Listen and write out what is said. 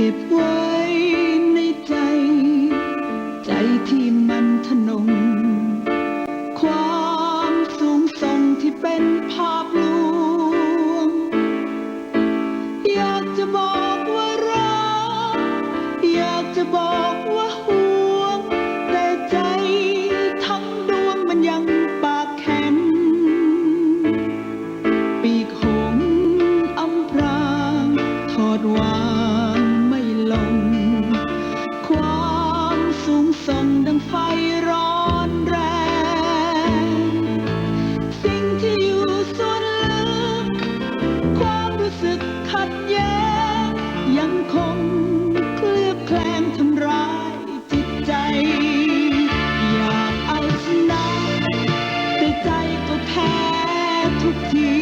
เก็บไว้ในใจ ใจที่มันทนง ความสูงส่งที่เป็นภาพลวง อยากจะบอกว่ารัก อยากจะบอก ดังไฟร้อนแรง สิ่งที่อยู่ส่วนลึก ความรู้สึกขัดแย้ง ยังคงเคลือบแคลงทำร้ายจิตใจ อยากเอาชนะแต่ใจก็แพ้ทุกที